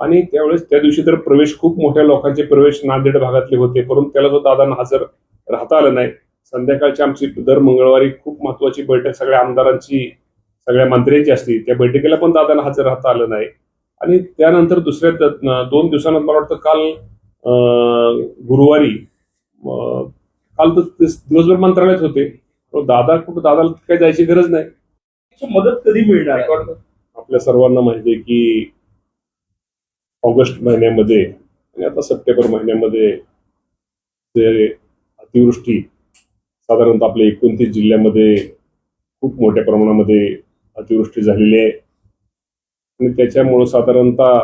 आणि त्यावेळेस त्या दिवशी तर प्रवेश खूप मोठ्या लोकांचे प्रवेश नांदेड भागातले होते. परंतु त्याला सुद्धा दादांना हजर राहता आलं नाही. संध्याकाळची आमची दर मंगळवारी खूप महत्वाची बैठक सगळ्या आमदारांची सगळ्या मंत्र्यांची असती. त्या बैठकीला पण दादांना हजर राहता आलं नाही. आणि त्यानंतर दुसऱ्या दोन दिवसानंतर मला वाटतं काल गुरुवारी काल तर दिवसभर मंत्रालयात होते. दादा कुठं दादाला काही जायची गरज नाही. मदत कधी मिळणार? आपल्या सर्वांना माहिती आहे की ऑगस्ट महिन्यामध्ये आणि आता सप्टेंबर महिन्यामध्ये जे अतिवृष्टी साधारणतः आपल्या एकोणतीस जिल्ह्यामध्ये खूप मोठ्या प्रमाणामध्ये अतिवृष्टी झालेली आहे. आणि त्याच्यामुळं साधारणतः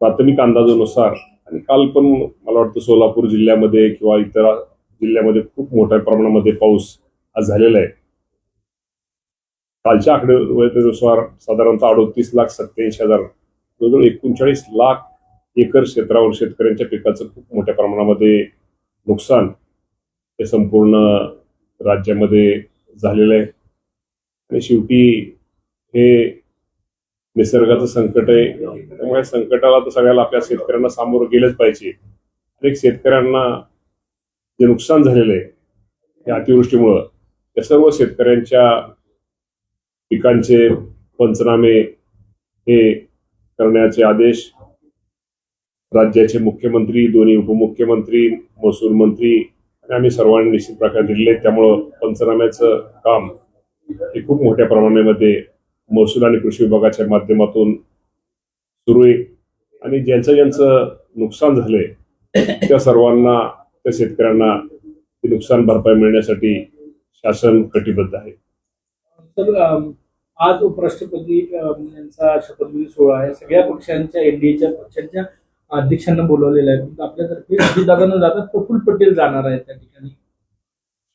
प्राथमिक अंदाजानुसार आणि काल पण मला वाटतं सोलापूर जिल्ह्यामध्ये किंवा इतर जिल्ह्यामध्ये खूप मोठ्या प्रमाणामध्ये पाऊस आज झालेला आहे. कालच्या आकडेनुसार साधारणतः अडोतीस लाख सत्याऐंशी हजार जवळजवळ एकोणचाळीस लाख एकर क्षेत्रावर शेतकऱ्यांच्या पिकाचं खूप मोठ्या प्रमाणामध्ये नुकसान हे संपूर्ण राज्यामध्ये झालेलं आहे. आणि शेवटी हे निसर्गाचं संकट आहे. त्यामुळे संकटाला तर सगळ्याला आपल्या शेतकऱ्यांना सामोरं गेलंच पाहिजे. अनेक शेतकऱ्यांना जे नुकसान झालेलं आहे या अतिवृष्टीमुळं त्या सर्व शेतकऱ्यांच्या पिकांचे पंचनामे हे करण्याचे आदेश राज्याचे मुख्यमंत्री दोन्ही उपमुख्यमंत्री महसूल मंत्री आणि आम्ही सर्वांनी निश्चित प्रकारे दिलेले त्यामुळं पंचनाम्याचं काम हे खूप मोठ्या प्रमाणामध्ये महसूल आणि कृषी विभागाच्या माध्यमातून सुरू आहे. आणि ज्यांचं ज्यांचं नुकसान झालंय त्या सर्वांना त्या शेतकऱ्यांना नुकसान भरपाई मिळण्यासाठी शासन कटिबद्ध आहे. आज उपराष्ट्रपती यांचा शपथविधी सोहळा आहे. सगळ्या पक्षांच्या एनडीएच्या पक्षांच्या अध्यक्षांना बोलवलेलं आहे. पण आपल्यातर्फे अजितदादांना जातात. प्रफुल्ल पटेल जाणार आहेत त्या ठिकाणी.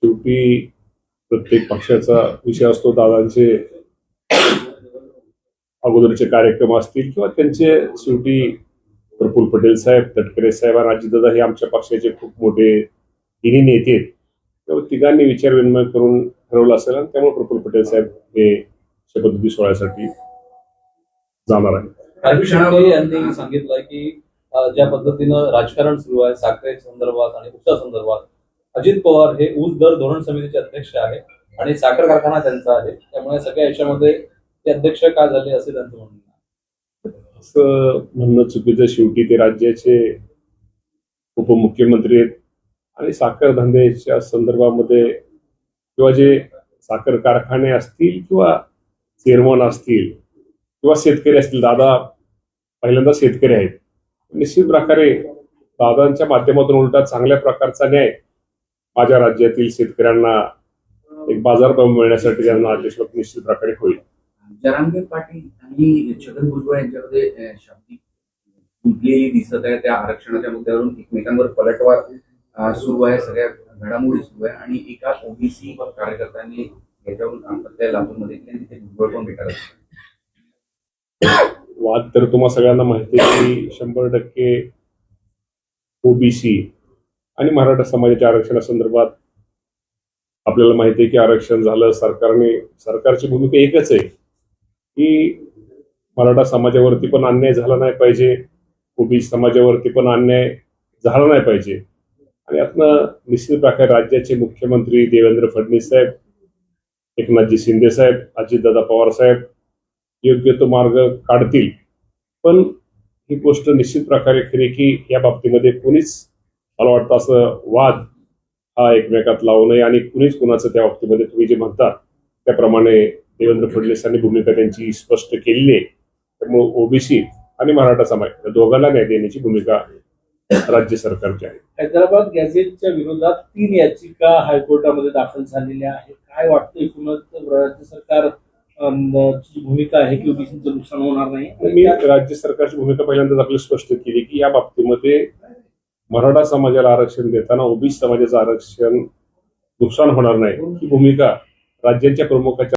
शेवटी प्रत्येक पक्षाचा विषय असतो दादांचे अगोदरचे कार्यक्रम असतील किंवा त्यांचे शेवटी प्रफुल्ल पटेल साहेब तटकरे साहेब आणि अजितदादा हे आमच्या पक्षाचे खूप मोठे तिन्ही नेते आहेत. त्यामुळे तिघांनी विचारविनिमय करून ठरवलं असेल आणि त्यामुळे प्रफुल्ल पटेल साहेब हे शपथविधी सोहळ्यासाठी जाणार आहे. यांनी सांगितलं की ज्या पद्धतीनं राजकारण सुरू आहे साखरे संदर्भात आणि ऊसा संदर्भात अजित पवार हे ऊस दर धोरण समितीचे अध्यक्ष आहे आणि साखर कारखाना त्यांचा आहे. त्यामुळे सगळ्या याच्यामध्ये ते अध्यक्ष का झाले असे त्यांचं म्हणणं. असं म्हणणं चुकीचं शेवटी ते राज्याचे उपमुख्यमंत्री आहेत आणि साखर धंद्याच्या संदर्भामध्ये किंवा जे साखर कारखाने असतील किंवा चेअरमन असतील किंवा शेतकरी असतील दादा पहिल्यांदा शेतकरी आहेत. निश्चित प्रकारे दादांच्या माध्यमातून उलटा चांगल्या प्रकारचा न्याय माझ्या राज्यातील शेतकऱ्यांना एक बाजारभाव मिळण्यासाठी त्यांना आदेशवत निश्चित प्रकारे होईल. जरांगे पाटील आणि छगन भुजबळ यांच्यामध्ये शाब्दिक गुंतलेली दिसत आहे. त्या आरक्षणाच्या मुद्द्यावरून एकमेकांवर पलटवार सुरू आहे. सगळ्या घडामोडी सुरू आहे. आणि एका ओबीसी कार्यकर्त्यांनी वाद तर तुम्हा सगळ्यांना माहिती आहे की शंभर टक्के ओबीसी आणि मराठा समाजाच्या आरक्षणासंदर्भात आपल्याला माहिती आहे की आरक्षण झालं सरकारने सरकारची भूमिका एकच आहे की मराठा समाजावरती पण अन्याय झाला नाही पाहिजे ओबीसी समाजावरती पण अन्याय झाला नाही पाहिजे. आणि यातनं निश्चित प्रकारे राज्याचे मुख्यमंत्री देवेंद्र फडणवीस साहेब एकनाथजी शिंदे साहेब अजितदादा पवार साहेब योग्य तो मार्ग काढतील. पण ही गोष्ट निश्चित प्रकारे खरी की या बाबतीमध्ये कुणीच मला वाटतं असं वाद हा एकमेकात लावू नये आणि कुणीच कुणाचं त्या बाबतीमध्ये तुम्ही जे म्हणता त्याप्रमाणे देवेंद्र फडणवीसांनी भूमिका त्यांची स्पष्ट केलेली आहे. त्यामुळे ओबीसी आणि मराठा समाज या दोघांना न्याय देण्याची भूमिका राज्य सरकारची आहे हैदराबाद गॅझेटच्या विरोधात तीन याचिका हायकोर्टामध्ये दाखल झालेल्या आहेत. काय वाटतं एकूणच राज्य सरकार ची भूमिका आहे की ओबीसीचं नुकसान होणार नाही? मी राज्य सरकारची भूमिका पहिल्यांदाच आपली स्पष्ट केली की या बाबतीमध्ये मराठा समाजाला आरक्षण देताना ओबीसी समाजाचं आरक्षण नुकसान होणार नाही. ही भूमिका राज्याच्या प्रमुखाच्या